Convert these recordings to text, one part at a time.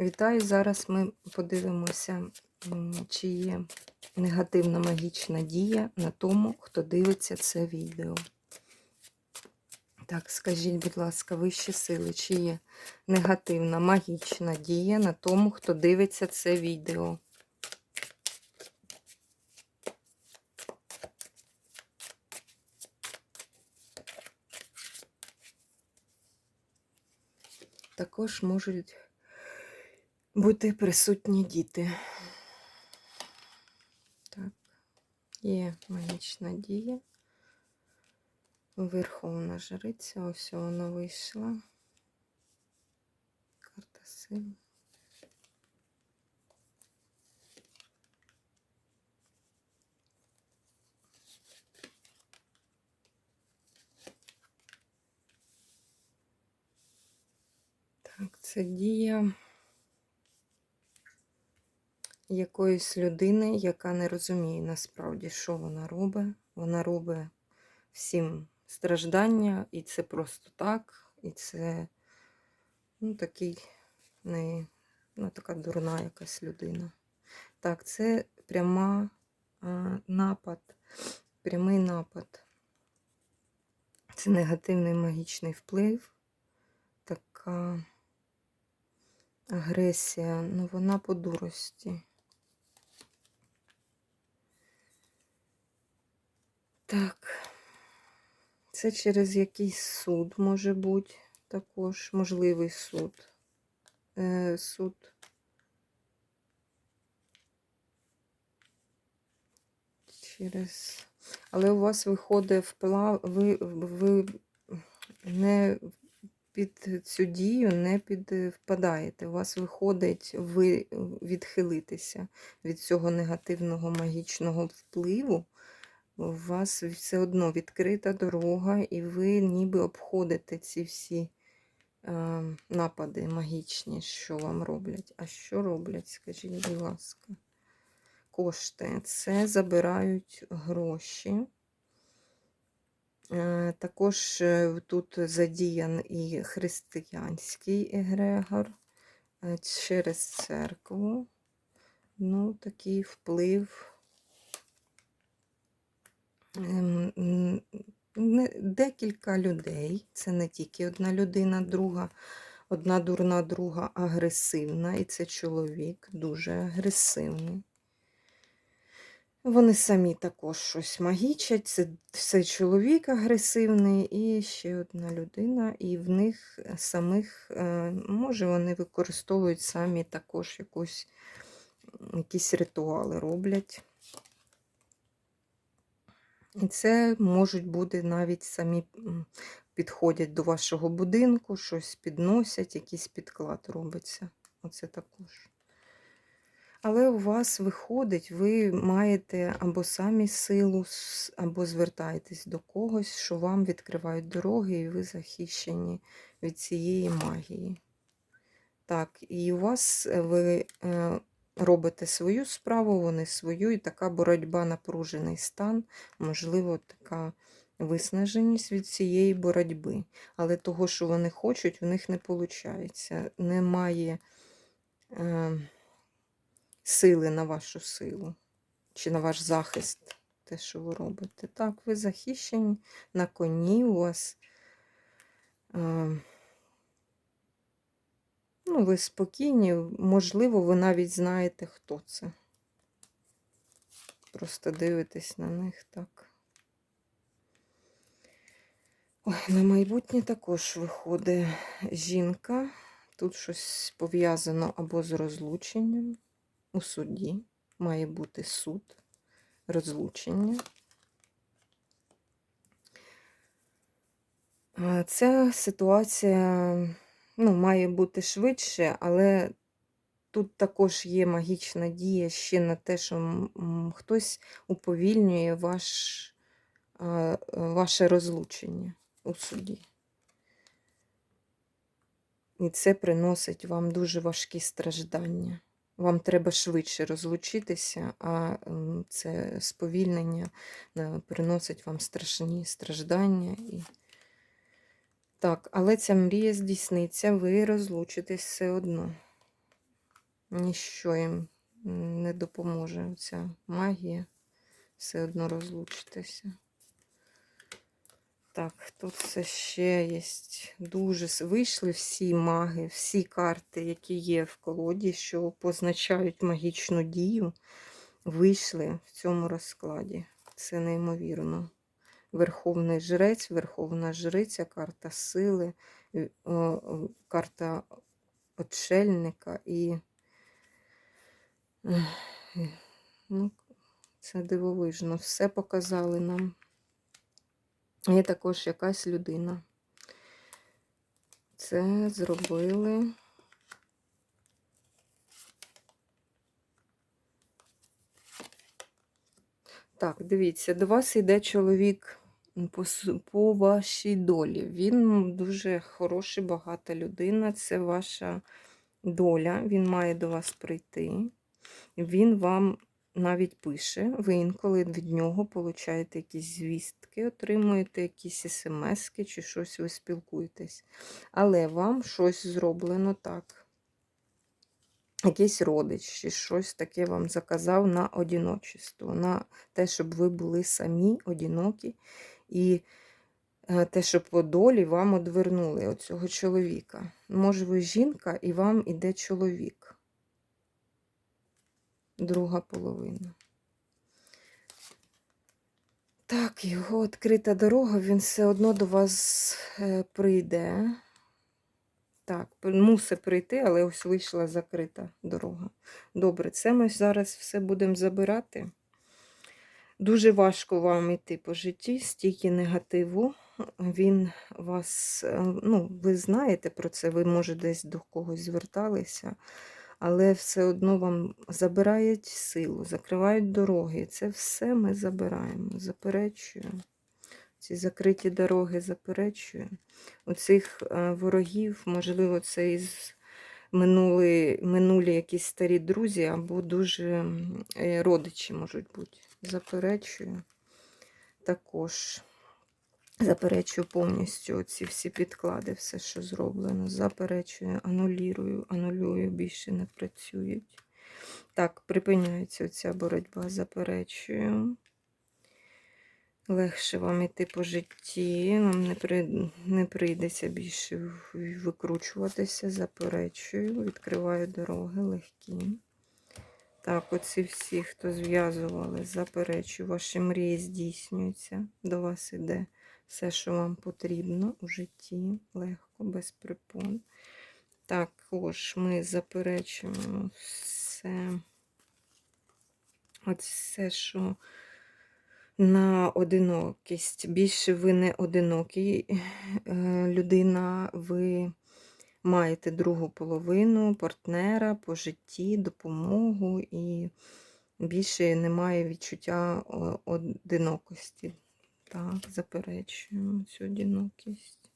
Вітаю! Зараз ми подивимося, чи є негативна магічна дія на тому, хто дивиться це відео. Так, скажіть, будь ласка, вищі сили, чи є негативна магічна дія на тому, хто дивиться це відео? Також можуть бути присутні діти. Так, є магічна дія. Верховна жриця, ось вона вийшла. Карта сил. Так, це дія якоїсь людини, яка не розуміє насправді, що вона робить. Вона робить всім страждання, і це просто так, і це ну, такий не, ну, така дурна якась людина. Так, це пряма а, напад, прямий напад. Це негативний магічний вплив, така агресія, ну вона по дурості. Так, це через якийсь суд може бути також, можливий суд. Е, суд. Через. Але у вас виходить вплав, ви, ви не під цю дію не підпадаєте. У вас виходить ви відхилитися від цього негативного магічного впливу. У вас все одно відкрита дорога, і ви ніби обходите ці всі е, напади магічні, що вам роблять. А що роблять, скажіть, будь ласка, кошти. Це забирають гроші. Е, Також е, тут задіян і християнський егрегор е, через церкву. Ну, такий вплив. Ем, Декілька людей, це не тільки одна людина, друга, одна дурна, друга агресивна, і це чоловік дуже агресивний. Вони самі також щось магічать. Це все чоловік агресивний і ще одна людина, і в них самих, е, може, вони використовують самі також якусь, якісь ритуали роблять. І це можуть бути навіть самі підходять до вашого будинку, щось підносять, якийсь підклад робиться. Оце також. Але у вас виходить, ви маєте або самі силу, або звертаєтесь до когось, що вам відкривають дороги, і ви захищені від цієї магії. Так, і у вас е, ви е, робите свою справу, вони свою, і така боротьба, напружений стан, можливо, така виснаженість від цієї боротьби. Але того, що вони хочуть, у них не виходить. Немає. Е, сили на вашу силу чи на ваш захист, те, що ви робите. Так, ви захищені на коні у вас. Е, ну, ви спокійні, можливо, ви навіть знаєте, хто це. Просто дивитесь на них так. Ой, на майбутнє також виходить жінка. Тут щось пов'язано або з розлученням у суді. Має бути суд, розлучення. Ця ситуація ну, має бути швидше, але тут також є магічна дія ще на те, що хтось уповільнює ваш, ваше розлучення у суді. І це приносить вам дуже важкі страждання. Вам треба швидше розлучитися, а це сповільнення е, приносить вам страшні страждання. І... Так, але ця мрія здійсниться, ви розлучитесь все одно. ніщо їм не допоможе ця магія. Все одно розлучитися. Так, тут це ще є. Дуже вийшли всі маги, всі карти, які є в колоді, що позначають магічну дію, вийшли в цьому розкладі. Це неймовірно. Верховний жрець, Верховна жриця, карта сили, е, карта отшельника і ну, це дивовижно. Все показали нам. Є також якась людина. Це зробили. Так, дивіться, до вас йде чоловік по, по вашій долі. Він дуже хороший, багата людина. Це ваша доля. Він має до вас прийти. Він вам навіть пише, ви інколи від нього получаєте якісь звістки, отримуєте якісь смски чи щось ви спілкуєтесь. Але вам щось зроблено так. Якийсь родич чи щось таке вам заказав на одіночество, на те, щоб ви були самі одинокі, і е, те, що по долі вам одвернули оцього чоловіка. Може, ви жінка, і вам іде чоловік друга половина. Так, його відкрита дорога, він все одно до вас е, прийде. Так, мусить прийти, але ось вийшла закрита дорога. Добре, це ми зараз все будемо забирати. Дуже важко вам йти по житті, стільки негативу. Він вас, е, ну, ви знаєте про це, ви, може, десь до когось зверталися але все одно вам забирають силу, закривають дороги. Це все ми забираємо, заперечуємо. Ці закриті дороги заперечуємо. У цих е, ворогів, можливо, це із минули, минулі якісь старі друзі або дуже е, родичі можуть бути. Заперечую також. Заперечую повністю ці всі підклади, все, що зроблено. Заперечую, анулірую, анулюю, більше не працюють. Так, припиняється ця боротьба, заперечую. Легше вам іти по житті, вам не, при... не прийдеться більше викручуватися, заперечую, відкриваю дороги легкі. Так, оці всі, хто зв'язували, заперечую, ваші мрії здійснюються, до вас іде все, що вам потрібно у житті, легко, без припон. Також ми заперечуємо все, от все, що на одинокість. Більше ви не одинокий е, людина, ви маєте другу половину партнера по житті, допомогу і більше немає відчуття одинокості. Так, заперечуємо цю одинокість.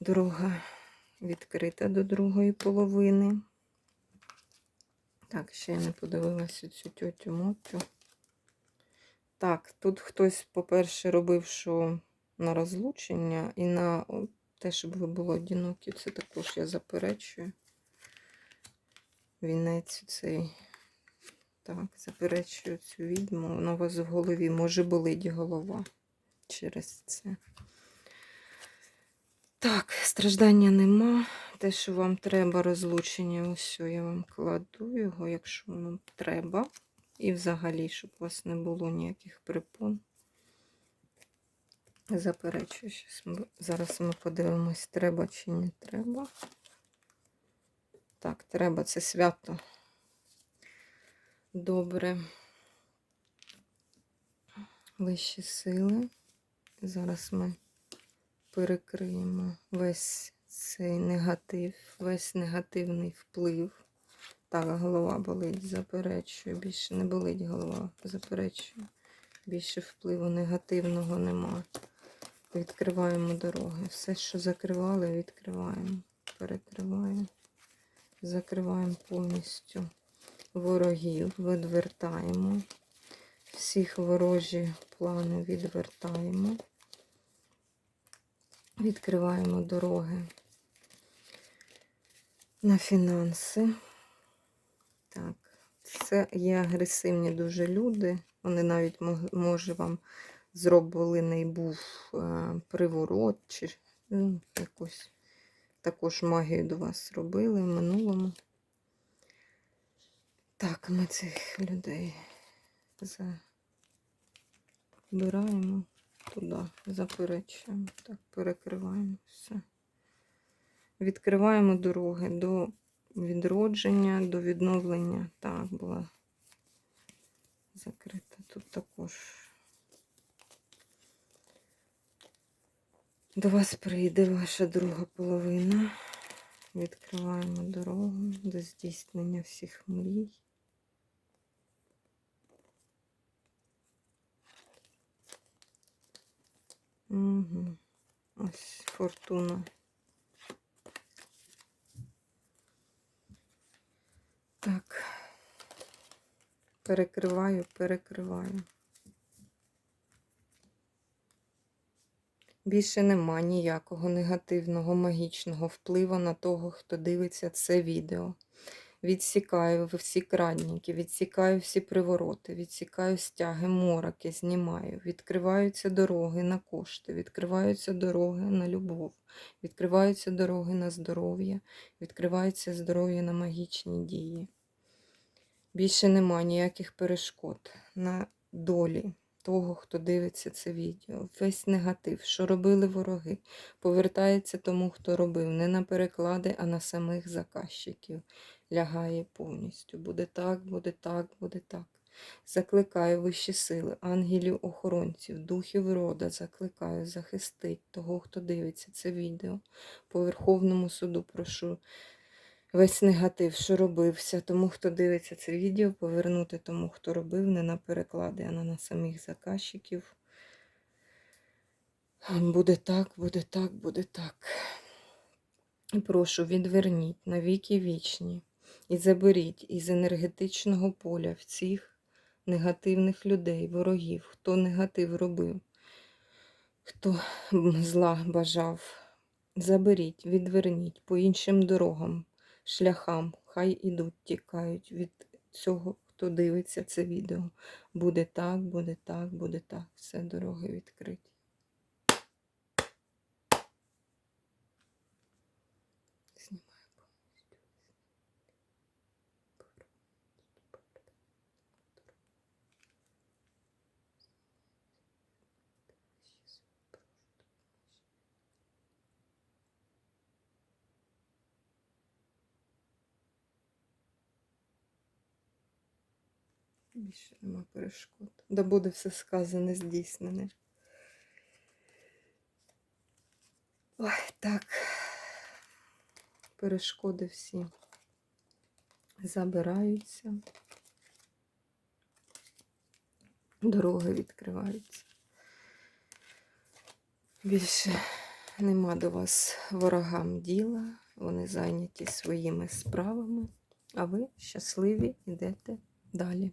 Дорога відкрита до другої половини. Так, ще я не подивилася цю тьотю Мотю. Так, тут хтось, по-перше, робив, що на розлучення і на те, щоб ви були одинокі, це також я заперечую. Вінець цей. Так, заперечую цю відьму. Вона у вас в голові може болить голова через це. Так, страждання нема. Те, що вам треба, розлучення, ось я вам кладу його, якщо вам треба. І взагалі, щоб у вас не було ніяких припон. Заперечую. Зараз ми подивимось, треба чи не треба. Так, треба, це свято. Добре. Вищі сили. Зараз ми перекриємо весь цей негатив, весь негативний вплив. Так, голова болить, заперечую. Більше не болить голова, заперечую. Більше впливу негативного нема. Відкриваємо дороги. Все, що закривали, відкриваємо. Перекриваємо. Закриваємо повністю ворогів, відвертаємо. Всіх ворожі плани відвертаємо. Відкриваємо дороги на фінанси. Це є агресивні дуже люди. Вони навіть може вам зроблений був е, приворот чи ну, якусь також магію до вас робили в минулому. Так, ми цих людей забираємо туди, заперечуємо. Так, перекриваємо все. Відкриваємо дороги до відродження, до відновлення. Так, була закрита. Тут також. До вас прийде ваша друга половина. Відкриваємо дорогу до здійснення всіх мрій. Угу. Ось фортуна. Так. Перекриваю, перекриваю. Більше нема ніякого негативного магічного впливу на того, хто дивиться це відео. Відсікаю всі крадніки, відсікаю всі привороти, відсікаю стяги, мороки, знімаю. Відкриваються дороги на кошти, відкриваються дороги на любов, відкриваються дороги на здоров'я, відкриваються здоров'я на магічні дії. Більше нема ніяких перешкод на долі того, хто дивиться це відео. Весь негатив, що робили вороги, повертається тому, хто робив, не на переклади, а на самих заказчиків. Лягає повністю. Буде так, буде так, буде так. Закликаю вищі сили, ангелів, охоронців, духів рода, закликаю захистить того, хто дивиться це відео. По Верховному суду прошу весь негатив, що робився, тому, хто дивиться це відео, повернути тому, хто робив, не на переклади, а на самих заказчиків. Буде так, буде так, буде так. Прошу, відверніть на віки вічні і заберіть із енергетичного поля всіх негативних людей, ворогів, хто негатив робив, хто зла бажав. Заберіть, відверніть по іншим дорогам, шляхам, хай ідуть, тікають від цього, хто дивиться це відео. Буде так, буде так, буде так. Все дороги відкриті. Більше нема перешкод. Да буде все сказане, здійснене. Ой, так. Перешкоди всі забираються. Дороги відкриваються. Більше нема до вас ворогам діла. Вони зайняті своїми справами, а ви щасливі йдете далі.